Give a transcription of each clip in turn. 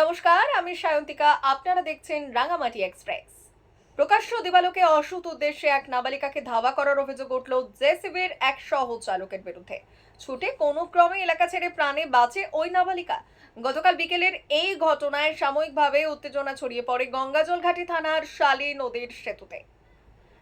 নমস্কার, আমি সায়ন্তিকা। আপনারা দেখছেন রাঙামাটি এক্সপ্রেস। প্রকাশ্য দিবালোকে অসুত উদ্দেশ্যে এক নাবালিকাকে ধাওয়া করার অভিযোগ উঠল জেসিবির এক সহ চালকের বিরুদ্ধে। ছুটে কোনো ক্রমে এলাকা ছেড়ে প্রাণে বাঁচে ওই নাবালিকা। গতকাল বিকেলের এই ঘটনায় সাময়িকভাবে উত্তেজনা ছড়িয়ে পড়ে গঙ্গাজলঘাটি থানার শালী নদীর সেতুতে।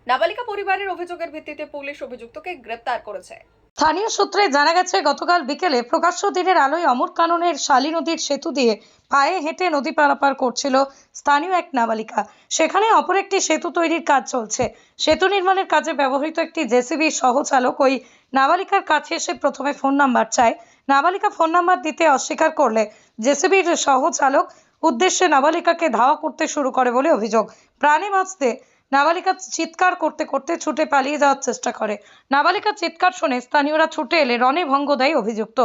নাবালিকা পরিবারের অভিযোগের ভিত্তিতে পুলিশ অভিযুক্তকে গ্রেপ্তার করেছে। স্থানীয় সূত্রে জানা গেছে, গতকাল বিকেলে প্রকাশ্য দিনের আলোয় অমর কাননের শালী নদীর সেতু দিয়ে পায়ে হেঁটে নদী পারাপার করছিল স্থানীয় এক নাবালিকা। সেখানে অপর একটি সেতু তৈরির কাজ চলছে। সেতু নির্মাণের কাজে ব্যবহৃত একটি জেসিবি সহচালক ওই নাবালিকার কাছে এসে প্রথমে ফোন নাম্বার চায়। নাবালিকা ফোন নাম্বার দিতে অস্বীকার করলে জেসিবির সহ চালক উদ্দেশ্যে নাবালিকাকে ধাওয়া করতে শুরু করে বলে অভিযোগ। প্রাণে বাঁচতে নাবালিকা চিৎকার করতে করতে ছুটে পালিয়ে যাওয়ার চেষ্টা করে। নাবালিকার চিৎকার শুনে স্থানীয়রা ছুটে এলে রনে ভঙ্গ দেয় অভিযুক্ত।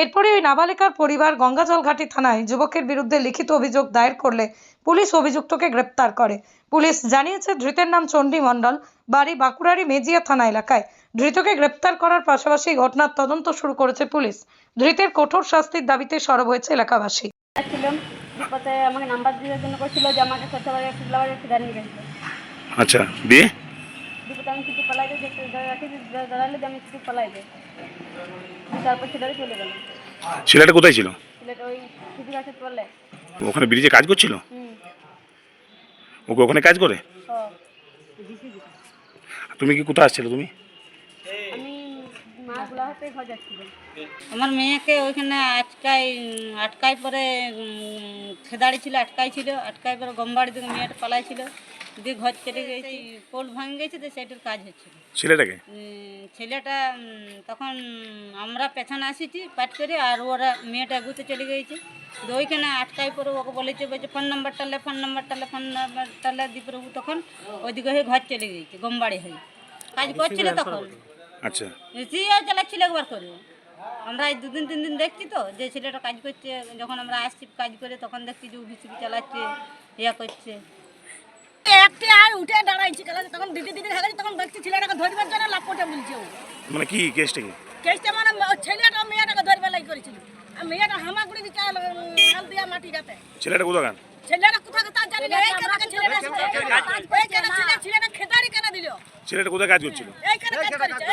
এরপরে ওই নাবালিকার পরিবার গঙ্গাজলঘাটি থানায় যুবকের বিরুদ্ধে লিখিত অভিযোগ দায়ের করলে পুলিশ অভিযুক্তকে গ্রেপ্তার করে। পুলিশ জানিয়েছে, ধৃতের নাম চণ্ডী মণ্ডল, বাড়ি বাঁকুড়ারি মেজিয়া থানা এলাকায়। ধৃতকে গ্রেপ্তার করার পাশাপাশি ঘটনার তদন্ত শুরু করেছে পুলিশ। ধৃতের কঠোর শাস্তির দাবিতে সরব হয়েছে এলাকাবাসী। আমাকে নাম্বার দেওয়ার জন্য করছিল যে আমাকে ফুলাবারে একটু দাঁড়িয়ে গেছিল। আচ্ছা দিয়ে? বিপদে আমি কিছু পালাই দিয়ে দেখতে রাখি দাঁড়ালে আমি কিছু পালাই দিই। তারপর ছেলেটা চলে গেল। ছেলেটা কোথায় ছিল? ছেলেটা ওই কিছু গাছের তলে ওখানে ব্রিজে কাজ করছিল? ওকে ওখানে কাজ করে? ও তুমি কি কোথায় আসছিলে তুমি? আমার মেয়েকে ওইখানে আটকাই আটকাই পরে খেদাড়ি ছিল আটকাই ছিল আটকাই পরে গমবাড়ি দিকে মেয়েটা পালাই ছিল দিয়ে ঘর কেটে গেছে পোল ভাঙে গেছে তো সেটার কাজ হচ্ছিল ছেলেটাকে? ছেলেটা তখন আমরা পেছনে আসিছি পাট করে আর ওরা মেয়েটা এগুতে চলে গেছে। তো ওইখানে আটকাই পরে ওকে বলেছে বলছে ফোন নাম্বারটা লে ফোন নাম্বারটা লে ফোন নাম্বারটা লে দিয়ে পরে তখন ওইদিকে হয়ে ঘর চলে গেছে গমবাড়ি হয়ে। কাজ করছিল তখন। আচ্ছা। সিও চালাচ্ছিল একবার করে। আমরা এই দুদিন তিন দিন দেখছি তো যে ছেলেটা কাজ করছে যখন আমরা আসছি কাজ করে তখন দেখছি যে ভিসিপি চালাচ্ছে ইয়া করছে। একটি আর উঠে দাঁড়াইছি গেল তখন দিদি তখন দেখছি ছেলেটাকে ধরবার জন্য লাপটে বলছে মানে কি কেসটা কি? কেসটা মানে ছেলেটা মেয়েটাকে ধরবার লাগি করেছিল। আর মেয়েটা হামাগুড়ি দিয়া মাটি ছেলেটা কোথাকার? ছেলেটা কোথাকে তার জানি না। এই কেন ছেলে ছেলেটা খেদারি কেন দিল। ছেলেটা কোথায় কাজ করছিল? এই কাজ করেছে।